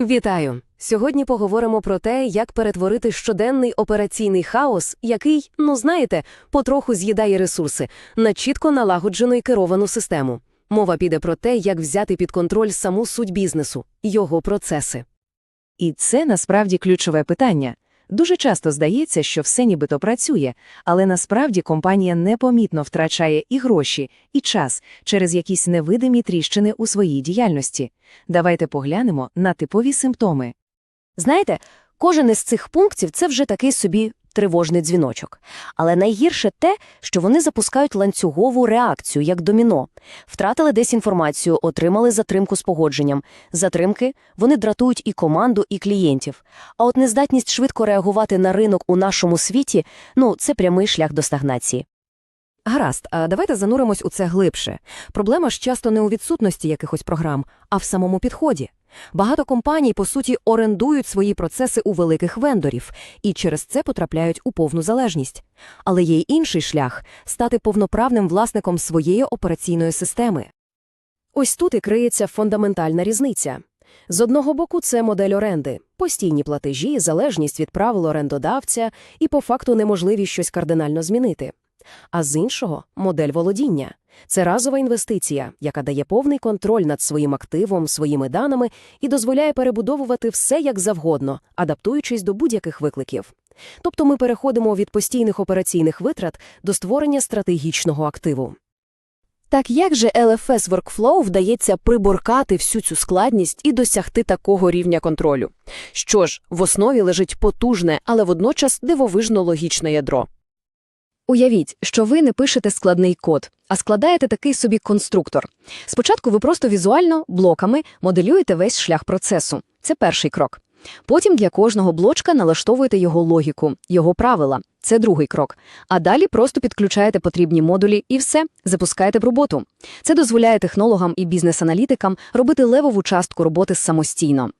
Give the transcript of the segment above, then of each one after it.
Вітаю! Сьогодні поговоримо про те, як перетворити щоденний операційний хаос, який, ну знаєте, потроху з'їдає ресурси, на чітко налагоджену і керовану систему. Мова піде про те, як взяти під контроль саму суть бізнесу, його процеси. І це насправді ключове питання. Дуже часто здається, що все нібито працює, але насправді компанія непомітно втрачає і гроші, і час через якісь невидимі тріщини у своїй діяльності. Давайте поглянемо на типові симптоми. Знаєте, кожен із цих пунктів це вже такий собі тривожний дзвіночок. Але найгірше те, що вони запускають ланцюгову реакцію, як доміно. Втратили десь інформацію, отримали затримку з погодженням. Затримки вони дратують і команду, і клієнтів. А от нездатність швидко реагувати на ринок у нашому світі ну, це прямий шлях до стагнації. Гаразд, а давайте зануримось у це глибше. Проблема ж часто не у відсутності якихось програм, а в самому підході. Багато компаній, по суті, орендують свої процеси у великих вендорів і через це потрапляють у повну залежність. Але є й інший шлях – стати повноправним власником своєї операційної системи. Ось тут і криється фундаментальна різниця. З одного боку, це модель оренди, постійні платежі, залежність від правил орендодавця і по факту неможливість щось кардинально змінити. А з іншого – модель володіння. Це разова інвестиція, яка дає повний контроль над своїм активом, своїми даними і дозволяє перебудовувати все як завгодно, адаптуючись до будь-яких викликів. Тобто ми переходимо від постійних операційних витрат до створення стратегічного активу. Так як же LFS Workflow вдається приборкати всю цю складність і досягти такого рівня контролю? Що ж, в основі лежить потужне, але водночас дивовижно логічне ядро. Уявіть, що ви не пишете складний код, а складаєте такий собі конструктор. Спочатку ви просто візуально, блоками моделюєте весь шлях процесу. Це перший крок. Потім для кожного блочка налаштовуєте його логіку, його правила. Це другий крок. А далі просто підключаєте потрібні модулі і все, запускаєте в роботу. Це дозволяє технологам і бізнес-аналітикам робити левову частку роботи самостійно.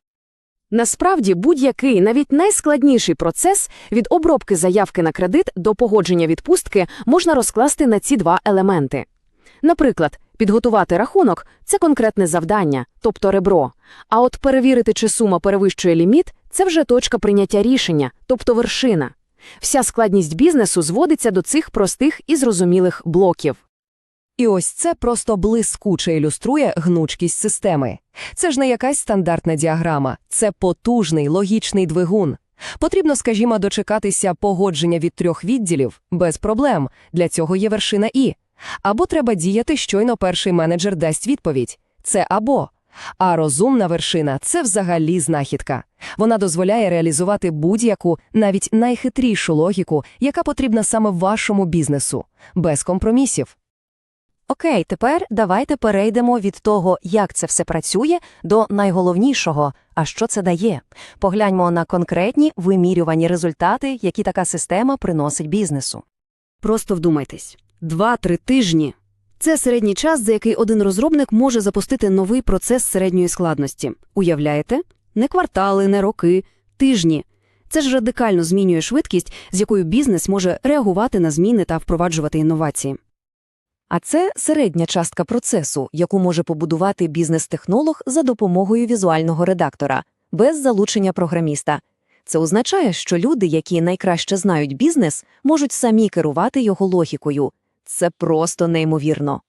Насправді, будь-який, навіть найскладніший процес від обробки заявки на кредит до погодження відпустки можна розкласти на ці два елементи. Наприклад, підготувати рахунок це конкретне завдання, тобто ребро. А от перевірити, чи сума перевищує ліміт це вже точка прийняття рішення, тобто вершина. Вся складність бізнесу зводиться до цих простих і зрозумілих блоків. І ось це просто блискуче ілюструє гнучкість системи. Це ж не якась стандартна діаграма, це потужний логічний двигун. Потрібно, скажімо, дочекатися погодження від трьох відділів без проблем. Для цього є вершина І. Або треба діяти, щойно перший менеджер дасть відповідь. Це або. А розумна вершина це взагалі знахідка. Вона дозволяє реалізувати будь-яку, навіть найхитрішу логіку, яка потрібна саме вашому бізнесу, без компромісів. Окей, тепер давайте перейдемо від того, як це все працює, до найголовнішого, а що це дає. Погляньмо на конкретні вимірювані результати, які така система приносить бізнесу. Просто вдумайтесь. Два-три тижні – це середній час, за який один розробник може запустити новий процес середньої складності. Уявляєте? Не квартали, не роки, тижні. Це ж радикально змінює швидкість, з якою бізнес може реагувати на зміни та впроваджувати інновації. А це середня частка процесу, яку може побудувати бізнес-технолог за допомогою візуального редактора, без залучення програміста. Це означає, що люди, які найкраще знають бізнес, можуть самі керувати його логікою. Це просто неймовірно.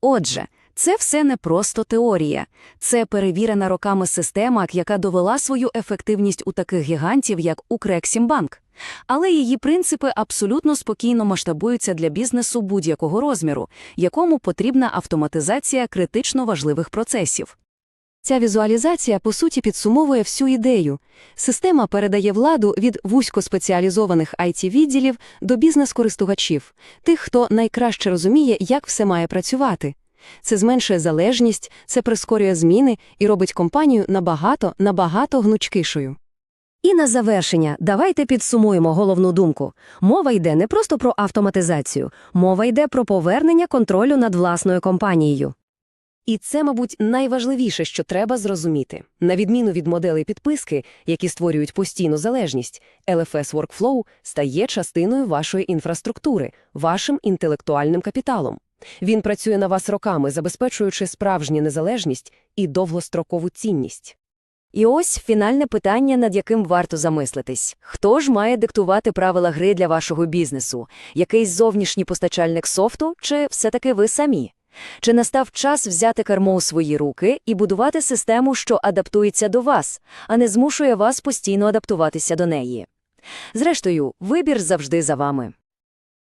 Отже, це все не просто теорія. Це перевірена роками система, яка довела свою ефективність у таких гігантів, як Укрексімбанк. Але її принципи абсолютно спокійно масштабуються для бізнесу будь-якого розміру, якому потрібна автоматизація критично важливих процесів. Ця візуалізація, по суті, підсумовує всю ідею. Система передає владу від вузькоспеціалізованих IT-відділів до бізнес-користувачів, тих, хто найкраще розуміє, як все має працювати. Це зменшує залежність, це прискорює зміни і робить компанію набагато, набагато гнучкішою. І на завершення давайте підсумуємо головну думку. Мова йде не просто про автоматизацію, мова йде про повернення контролю над власною компанією. І це, мабуть, найважливіше, що треба зрозуміти. На відміну від моделей підписки, які створюють постійну залежність, LFS Workflow стає частиною вашої інфраструктури, вашим інтелектуальним капіталом. Він працює на вас роками, забезпечуючи справжню незалежність і довгострокову цінність. І ось фінальне питання, над яким варто замислитись. Хто ж має диктувати правила гри для вашого бізнесу? Якийсь зовнішній постачальник софту, чи все-таки ви самі? Чи настав час взяти кермо у свої руки і будувати систему, що адаптується до вас, а не змушує вас постійно адаптуватися до неї? Зрештою, вибір завжди за вами.